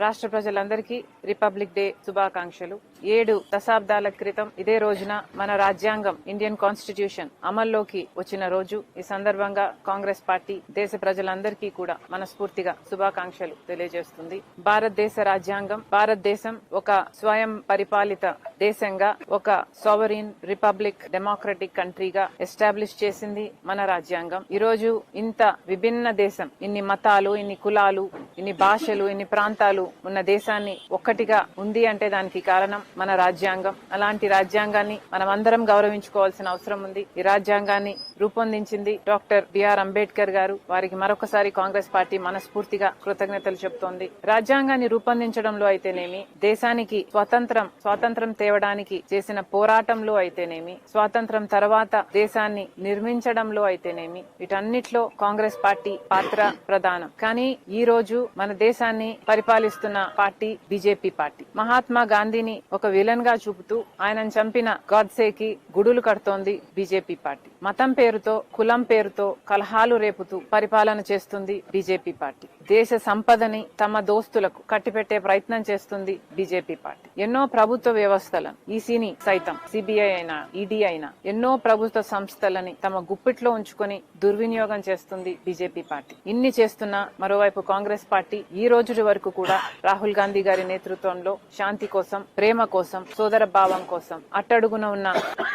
రాష్ట్ర ప్రజలందరికీ republic day శుభాకాంక్షలు. ఏడు దశాబ్దాల క్రితం ఇదే రోజున మన రాజ్యాంగం ఇండియన్ కాన్స్టిట్యూషన్ అమల్లోకి వచ్చిన రోజు. ఈ సందర్భంగా కాంగ్రెస్ పార్టీ దేశ ప్రజలందరికీ కూడా మనస్ఫూర్తిగా శుభాకాంక్షలు తెలియజేస్తుంది. భారతదేశ రాజ్యాంగం భారతదేశం ఒక స్వయం పరిపాలిత దేశంగా ఒక సోవరీన్ రిపబ్లిక్ డెమోక్రటిక్ కంట్రీగా ఎస్టాబ్లిష్ చేసింది మన రాజ్యాంగం. ఈరోజు ఇంత విభిన్న దేశం ఇన్ని మతాలు ఇన్ని కులాలు ఇన్ని భాషలు ఇన్ని ప్రాంతాలు ఉన్న దేశాన్ని ఒక్కటిగా ఉంది అంటే దానికి కారణం మన రాజ్యాంగం. అలాంటి రాజ్యాంగాన్ని మనం అందరం గౌరవించుకోవాల్సిన అవసరం ఉంది. ఈ రాజ్యాంగాన్ని రూపొందించింది డాక్టర్ బిఆర్ అంబేద్కర్ గారు. వారికి మరొకసారి కాంగ్రెస్ పార్టీ మనస్ఫూర్తిగా కృతజ్ఞతలు చెబుతోంది రాజ్యాంగాన్ని రూపొందించడంలో అయితేనేమి దేశానికి స్వాతంత్రం స్వాతంత్రం తేవడానికి చేసిన పోరాటంలో అయితేనేమి స్వాతంత్రం తర్వాత దేశాన్ని నిర్మించడంలో అయితేనేమి వీటన్నిటిలో కాంగ్రెస్ పార్టీ పాత్ర ప్రధానం. కానీ ఈ రోజు మన దేశాన్ని పరిపాలిస్తున్న పార్టీ బీజేపీ పార్టీ. మహాత్మా గాంధీని ఒక విలన్గా చూపుతూ ఆయనను చంపిన గాడ్సేకి గుడులు కడుతోంది బీజేపీ పార్టీ. మతం పేరుతో కులం పేరుతో కలహాలు రేపుతూ పరిపాలన చేస్తుంది బీజేపీ పార్టీ. దేశ సంపదని తమ దోస్తులకు కట్టిపెట్టే ప్రయత్నం చేస్తుంది బీజేపీ పార్టీ. ఎన్నో ప్రభుత్వ వ్యవస్థలను ఈసీని సైతం సిబిఐ అయినా ఈడీ అయినా ఎన్నో ప్రభుత్వ సంస్థలని తమ గుప్పిట్లో ఉంచుకొని దుర్వినియోగం చేస్తుంది బీజేపీ పార్టీ. ఇన్ని చేస్తున్నా మరోవైపు కాంగ్రెస్ పార్టీ ఈ రోజు వరకు కూడా రాహుల్ గాంధీ గారి నేతృత్వంలో శాంతి కోసం ప్రేమ కోసం సోదర భావం కోసం అట్టడుగున ఉన్న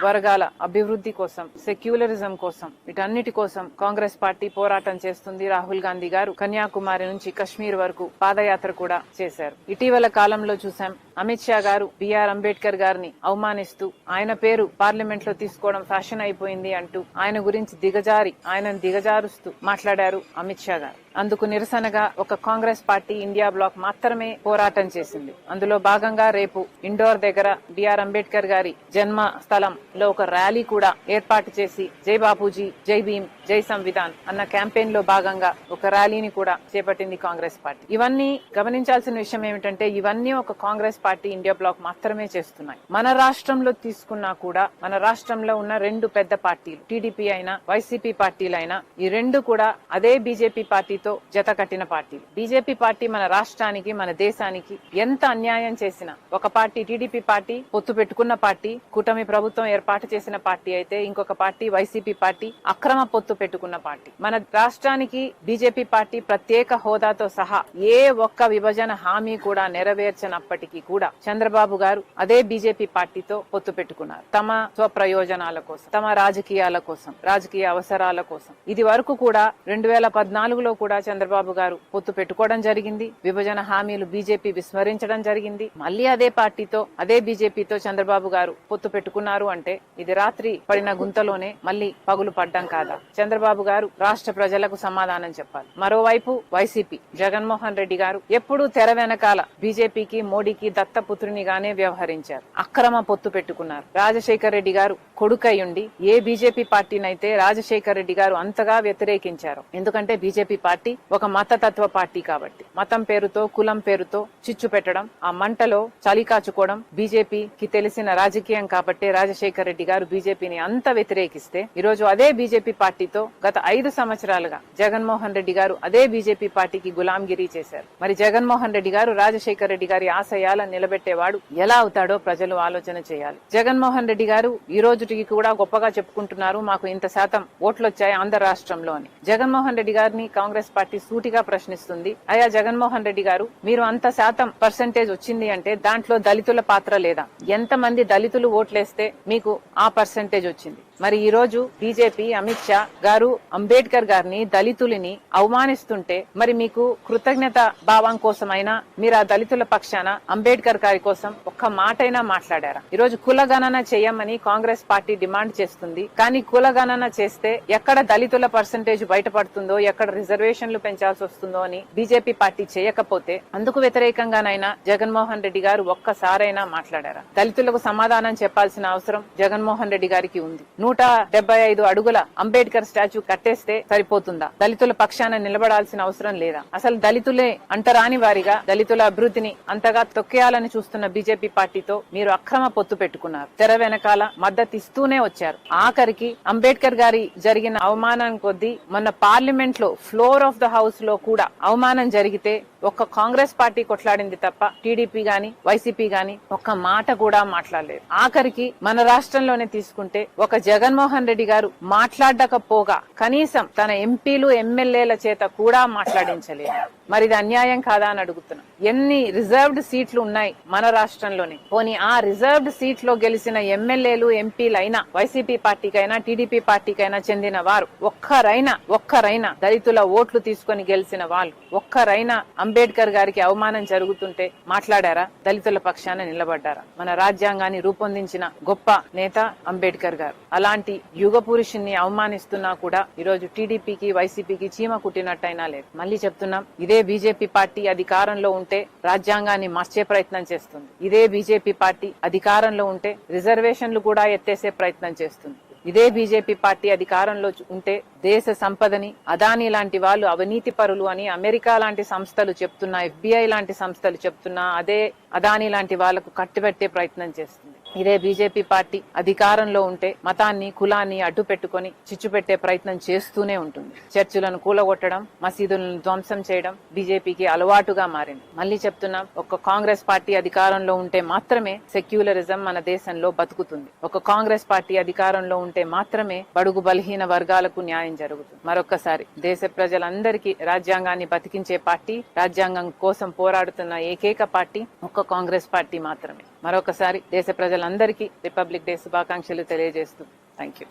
వర్గాల అభివృద్ధి కోసం సెక్యులరిజం కోసం వీటన్నిటి కోసం కాంగ్రెస్ పార్టీ పోరాటం చేస్తుంది రాహుల్ గాంధీ గారు. కన్యాకుమారి నుంచి కశ్మీర్ వరకు పాదయాత్ర కూడా చేశారు. ఇటీవల కాలంలో చూసాం అమిత్ షా గారు బిఆర్ అంబేద్కర్ గారిని అవమానిస్తూ ఆయన పేరు పార్లమెంట్లో తీసుకోవడం ఫ్యాషన్ అయిపోయింది అంటూ ఆయన గురించి దిగజారి ఆయనను దిగజారుస్తూ మాట్లాడారు అమిత్ షా గారు. అందుకు నిరసనగా ఒక కాంగ్రెస్ పార్టీ ఇండియా బ్లాక్ మాత్రమే పోరాటం చేసింది. అందులో భాగంగా రేపు ఇండోర్ దగ్గర బిఆర్ అంబేద్కర్ గారి జన్మ స్థలంలో ఒక ర్యాలీ కూడా ఏర్పాటు చేసి జై బాపూజీ జై భీమ్ జై సంవిధాన్ అన్న క్యాంపెయిన్లో భాగంగా ఒక ర్యాలీని కూడా చేపట్టింది కాంగ్రెస్ పార్టీ. ఇవన్నీ గమనించాల్సిన విషయం ఏమిటంటే ఇవన్నీ ఒక కాంగ్రెస్ పార్టీ ఇండియా బ్లాక్ మాత్రమే చేస్తున్నాయి. మన రాష్ట్రంలో తీసుకున్నా కూడా మన రాష్ట్రంలో ఉన్న రెండు పెద్ద పార్టీలు టీడీపీ అయినా వైసీపీ పార్టీలైనా ఈ రెండు కూడా అదే బీజేపీ పార్టీతో జత కట్టిన పార్టీలు. బీజేపీ పార్టీ మన రాష్ట్రానికి మన దేశానికి ఎంత అన్యాయం చేసినా ఒక పార్టీ టీడీపీ పార్టీ పొత్తు పెట్టుకున్న పార్టీ కూటమి ప్రభుత్వం ఏర్పాటు చేసిన పార్టీ అయితే ఇంకొక పార్టీ వైసీపీ పార్టీ అక్రమ పొత్తు పెట్టుకున్న పార్టీ. మన రాష్ట్రానికి బీజేపీ పార్టీ ప్రత్యేక హోదాతో సహా ఏ ఒక్క విభజన హామీ కూడా నెరవేర్చనప్పటికీ కూడా చంద్రబాబు గారు అదే బీజేపీ పార్టీతో పొత్తు పెట్టుకున్నారు. తమ స్వప్రయోజనాల కోసం తమ రాజకీయాల కోసం రాజకీయ అవసరాల కోసం. ఇది వరకు కూడా రెండు వేల పద్నాలుగులో కూడా చంద్రబాబు గారు పొత్తు పెట్టుకోవడం జరిగింది. విభజన హామీలు బీజేపీ విస్మరించడం జరిగింది. మళ్ళీ అదే పార్టీతో అదే బీజేపీతో చంద్రబాబు గారు పొత్తు పెట్టుకున్నారు అంటే ఇది రాత్రి పడిన గుంతలోనే మళ్ళీ పగులు పడ్డం కాదా? చంద్రబాబు గారు రాష్ట్ర ప్రజలకు సమాధానం చెప్పాలి. మరోవైపు వైసీపీ జగన్మోహన్ రెడ్డి గారు ఎప్పుడూ తెర వెనకాల బీజేపీకి మోడీకి దత్తపుత్రునిగానే వ్యవహరించారు. అక్రమ పొత్తు పెట్టుకున్నారు. రాజశేఖర్ రెడ్డి గారు కొడుకయ్యుండి ఏ బీజేపీ పార్టీనైతే రాజశేఖర్ రెడ్డి గారు అంతగా వ్యతిరేకించారు ఎందుకంటే బీజేపీ పార్టీ ఒక మతతత్వ పార్టీ కాబట్టి. మతం పేరుతో కులం పేరుతో చిచ్చు పెట్టడం ఆ మంటలో చలికాచుకోవడం బీజేపీకి తెలిసిన రాజకీయం కాబట్టి రాజశేఖర్ రెడ్డి గారు బీజేపీని అంత వ్యతిరేకిస్తే ఈరోజు అదే బీజేపీ పార్టీ పార్టీతో గత ఐదు సంవత్సరాలుగా జగన్మోహన్ రెడ్డి గారు అదే బీజేపీ పార్టీకి గులాంగిరి చేశారు. మరి జగన్మోహన్ రెడ్డి గారు రాజశేఖర్ రెడ్డి గారి ఆశయాలను నిలబెట్టేవాడు ఎలా అవుతాడో ప్రజలు ఆలోచన చేయాలి. జగన్మోహన్ రెడ్డి గారు ఈ రోజుటికి కూడా గొప్పగా చెప్పుకుంటున్నారు మాకు ఇంత శాతం ఓట్లు వచ్చాయి ఆంధ్ర రాష్ట్రంలో అని. జగన్మోహన్ రెడ్డి గారిని కాంగ్రెస్ పార్టీ సూటిగా ప్రశ్నిస్తుంది. అయా జగన్మోహన్ రెడ్డి గారు మీరు అంత శాతం పర్సంటేజ్ వచ్చింది అంటే దాంట్లో దళితుల పాత్ర లేదా? ఎంతమంది దళితులు ఓట్లేస్తే మీకు ఆ పర్సంటేజ్ వచ్చింది? మరి ఈ రోజు బీజేపీ అమిత్ షా గారు అంబేద్కర్ గారిని దళితులని అవమానిస్తుంటే మరి మీకు కృతజ్ఞత భావం కోసమైనా మీరు ఆ దళితుల పక్షాన అంబేద్కర్ గారి కోసం ఒక్క మాటైనా మాట్లాడారా? ఈ రోజు కుల గణన చేయమని కాంగ్రెస్ పార్టీ డిమాండ్ చేస్తుంది. కానీ కులగణన చేస్తే ఎక్కడ దళితుల పర్సంటేజ్ బయటపడుతుందో ఎక్కడ రిజర్వేషన్లు పెంచాల్సి వస్తుందో అని బీజేపీ పార్టీ చేయకపోతే అందుకు వ్యతిరేకంగానైనా జగన్మోహన్ రెడ్డి గారు ఒక్కసారైనా మాట్లాడారా? దళితులకు సమాధానం చెప్పాల్సిన అవసరం జగన్మోహన్ రెడ్డి గారికి ఉంది. నూట డెబ్బై ఐదు అడుగుల అంబేద్కర్ స్టాచ్యూ కట్టేస్తే సరిపోతుందా? దళితుల పక్షాన నిలబడాల్సిన అవసరం లేదా? అసలు దళితులే అంటరాని వారిగా దళితుల అభివృద్ధిని అంతగా తొక్కేయాలని చూస్తున్న బీజేపీ పార్టీతో మీరు అక్రమ పొత్తు పెట్టుకున్నారు. తెర వెనకాల మద్దతు ఇస్తూనే వచ్చారు. ఆఖరికి అంబేద్కర్ గారి జరిగిన అవమానం కొద్దీ మొన్న పార్లమెంట్లో ఫ్లోర్ ఆఫ్ ద హౌస్లో కూడా అవమానం జరిగితే ఒక్క కాంగ్రెస్ పార్టీ కొట్లాడింది తప్ప టీడీపీ గాని వైసీపీ గాని ఒక్క మాట కూడా మాట్లాడలేదు. ఆఖరికి మన రాష్ట్రంలోనే తీసుకుంటే ఒక జగన్మోహన్ రెడ్డి గారు మాట్లాడకపోగా కనీసం తన ఎంపీలు ఎమ్మెల్యేల చేత కూడా మాట్లాడించలేదు. మరి ఇది అన్యాయం కాదా అని అడుగుతున్నా. ఎన్ని రిజర్వ్డ్ సీట్లు ఉన్నాయి మన రాష్ట్రంలోనే? పోనీ ఆ రిజర్వ్డ్ సీట్లో గెలిచిన ఎమ్మెల్యేలు ఎంపీలైనా వైసీపీ పార్టీకైనా టీడీపీ పార్టీకైనా చెందిన వారు ఒక్కరైనా ఒక్కరైనా దళితుల ఓట్లు తీసుకొని గెలిచిన వాళ్ళు ఒక్కరైనా అంబేద్కర్ గారికి అవమానం జరుగుతుంటే మాట్లాడారా? దళితుల పక్షాన నిలబడ్డారా? మన రాజ్యాంగాన్ని రూపొందించిన గొప్ప నేత అంబేద్కర్ గారు. అలాంటి యుగ పురుషుణ్ణి అవమానిస్తున్నా కూడా ఈరోజు టీడీపీకి వైసీపీకి చీమ కుట్టినట్టయినా లేదు. మళ్ళీ చెప్తున్నాం ఇదే బీజేపీ పార్టీ అధికారంలో ఉంటే రాజ్యాంగాన్ని మార్చే ప్రయత్నం చేస్తుంది. ఇదే బీజేపీ పార్టీ అధికారంలో ఉంటే రిజర్వేషన్లు కూడా ఎత్తేసే ప్రయత్నం చేస్తుంది. ఇదే బీజేపీ పార్టీ అధికారంలో ఉంటే దేశ సంపదని అదానీ లాంటి వాళ్ళు అవినీతి పరులు అని అమెరికా లాంటి సంస్థలు చెప్తున్నా ఎఫ్బిఐ లాంటి సంస్థలు చెప్తున్నా అదే అదానీ లాంటి వాళ్ళకు కట్టుబెట్టే ప్రయత్నం చేస్తుంది. ఇదే బీజేపీ పార్టీ అధికారంలో ఉంటే మతాన్ని కులాన్ని అడ్డు పెట్టుకొని చిచ్చు పెట్టే ప్రయత్నం చేస్తూనే ఉంటుంది. చర్చిలను కూలగొట్టడం మసీదులను ధ్వంసం చేయడం బీజేపీకి అలవాటుగా మారింది. మళ్ళీ చెప్తున్నాం ఒక కాంగ్రెస్ పార్టీ అధికారంలో ఉంటే మాత్రమే సెక్యులరిజం మన దేశంలో బతుకుతుంది. ఒక కాంగ్రెస్ పార్టీ అధికారంలో ఉంటే మాత్రమే బడుగు బలహీన వర్గాలకు న్యాయం జరుగుతుంది. మరొక్కసారి దేశ ప్రజలందరికీ రాజ్యాంగాన్ని బతికించే పార్టీ రాజ్యాంగం కోసం పోరాడుతున్న ఏకైక పార్టీ ఒక్క కాంగ్రెస్ పార్టీ మాత్రమే. మరొకసారి దేశ ప్రజలందరికీ రిపబ్లిక్ డే శుభాకాంక్షలు తెలియజేస్తూ థ్యాంక్ యూ.